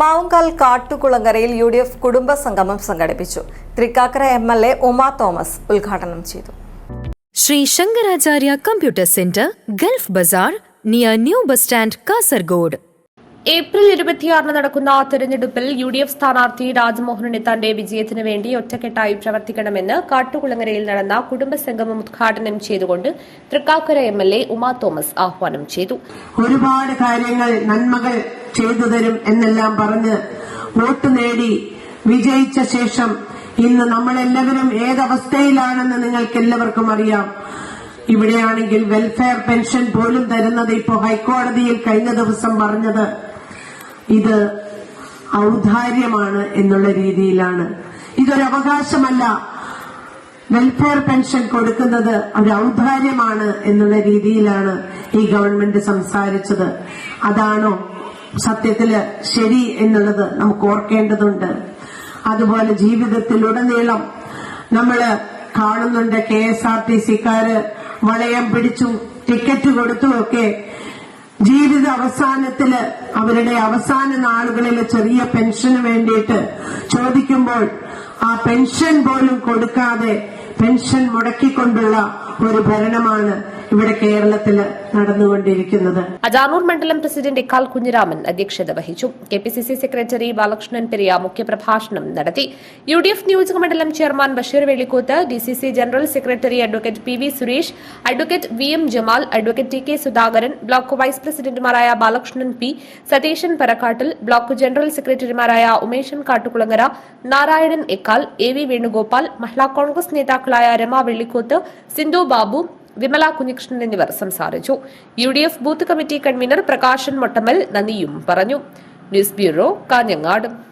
മാവുങ്കാൽ കാട്ടുകുളങ്ങരയിൽ U D F കുടുംബ സംഗമം സംഘടിപ്പിച്ചു. Thrikkakara M L A Uma Thomas ഉദ്ഘാടനം ചെയ്തു. Sree Sankaracharya computer centre gulf bazaar near new bus stand Kasaragod. April ഇരുപത്തിയാറിന് നടക്കുന്ന തെരഞ്ഞെടുപ്പിൽ യു ഡി എഫ് സ്ഥാനാർത്ഥി രാജ്മോഹനന് തന്റെ വിജയത്തിന് വേണ്ടി ഒറ്റക്കെട്ടായി പ്രവർത്തിക്കണമെന്ന് കാട്ടുകുളങ്ങരയിൽ നടന്ന കുടുംബസംഗമം ഉദ്ഘാടനം ചെയ്തുകൊണ്ട് Thrikkakara M L A Uma Thomas ആഹ്വാനം ചെയ്തു. ഒരുപാട് കാര്യങ്ങൾ നന്മകൾ ചെയ്തു തരും എന്നെല്ലാം പറഞ്ഞ് വോട്ട് നേടി വിജയിച്ച ശേഷം ഇന്ന് നമ്മളെല്ലാവരും ഏതവസ്ഥയിലാണെന്ന് നിങ്ങൾക്ക് എല്ലാവർക്കും അറിയാം. ഇവിടെയാണെങ്കിൽ വെൽഫെയർ പെൻഷൻ പോലും തരുന്നത് ഇപ്പോൾ ഹൈക്കോടതിയിൽ കഴിഞ്ഞ ദിവസം പറഞ്ഞത് ഇത് ഔദാര്യമാണ് എന്നുള്ള രീതിയിലാണ്. ഇതൊരു അവകാശമല്ല. വെൽഫെയർ പെൻഷൻ കൊടുക്കുന്നത് ഒരു ഔദാര്യമാണ് എന്നുള്ള രീതിയിലാണ് ഈ ഗവൺമെന്റ് സംസാരിച്ചത്. അതാണോ സത്യത്തിൽ ശരി എന്നുള്ളത് നമുക്ക് ഓർക്കേണ്ടതുണ്ട്. അതുപോലെ ജീവിതത്തിലുടനീളം നമ്മൾ കാണുന്നുണ്ട് കെ എസ് ആർ ടി സിക്കാര് വളയം പിടിച്ചു ടിക്കറ്റ് കൊടുത്തുമൊക്കെ ജീവിത അവസാനത്തിൽ അവരുടെ അവസാന നാളുകളിലെ ചെറിയ പെൻഷന് വേണ്ടിയിട്ട് ചോദിക്കുമ്പോൾ ആ പെൻഷൻ പോലും കൊടുക്കാതെ പെൻഷൻ മുടക്കിക്കൊണ്ടുള്ള ഒരു ഭരണമാണ് ഇവിടെ കേരളത്തിൽ നടന്നുകൊണ്ടിരിക്കുന്നത്. അജാനൂർ മണ്ഡലം പ്രസിഡന്റ് ഇക്കാൽ കുഞ്ഞിരാമൻ അധ്യക്ഷത വഹിച്ചു. K P C C secretary Balakrishnan Periya മുഖ്യപ്രഭാഷണം നടത്തി. യു ഡി എഫ് നിയോജക മണ്ഡലം chairman Basheer Vellikoth D C C general secretary advocate P V Suresh advocate V M Jamal advocate T K Sudhakaran block vice പ്രസിഡന്റുമാരായ Balakrishnan P Satheesan Parakkattil block general സെക്രട്ടറിമാരായ Umeshan Kattukulangara Narayanan Ekkal A V Venugopal Mahila Congress നേതാക്കളായ രമ വെള്ളിക്കോത്ത് സിന്ധു ബാബു വിമല കുഞ്ഞികൃഷ്ണൻ എന്നിവർ സംസാരിച്ചു. U D F booth committee convener Prakashan Mottammal നന്ദിയും പറഞ്ഞു. News bureau Kanhangad.